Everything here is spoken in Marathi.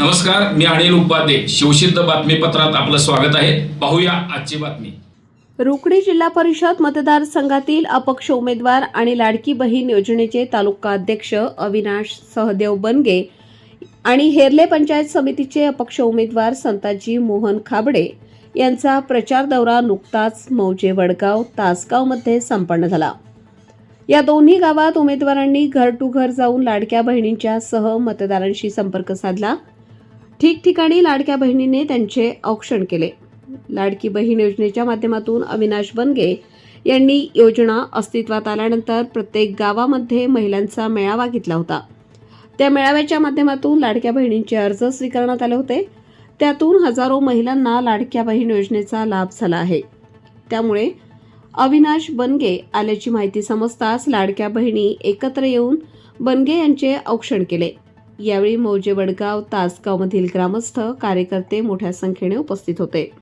नमस्कार मी अनिल उपाध्ये. शिवसिद्ध बातमीपत्रात आपलं स्वागत आहे. पाहूया आजची बातमी. रुकडी जिल्हा परिषद मतदारसंघातील अपक्ष उमेदवार आणि लाडकी बहीण योजनेचे तालुका अध्यक्ष अविनाश सहदेव बनगे आणि हेरले पंचायत समितीचे अपक्ष उमेदवार संताजी मोहन खाबडे यांचा प्रचार दौरा नुकताच मौजे वडगाव तासगावमध्ये संपन्न झाला. या दोन्ही गावात उमेदवारांनी घर टू घर जाऊन लाडक्या बहिणींच्या सह मतदारांशी संपर्क साधला. ठिकठिकाणी लाडक्या बहिणीने त्यांचे औक्षण केले. लाडकी बहीण योजनेच्या माध्यमातून अविनाश बनगे यांनी योजना अस्तित्वात आल्यानंतर प्रत्येक गावामध्ये महिलांचा मेळावा घेतला होता. त्या मेळाव्याच्या माध्यमातून लाडक्या बहिणींचे अर्ज स्वीकारण्यात आले होते. त्यातून हजारो महिलांना लाडक्या बहीण योजनेचा लाभ झाला आहे. त्यामुळे अविनाश बनगे आल्याची माहिती समजताच लाडक्या बहिणी एकत्र येऊन बनगे यांचे औक्षण केले. यावेळी मौजे वडगाव तासगावमधील ग्रामस्थ कार्यकर्ते मोठ्या संख्येने उपस्थित होते.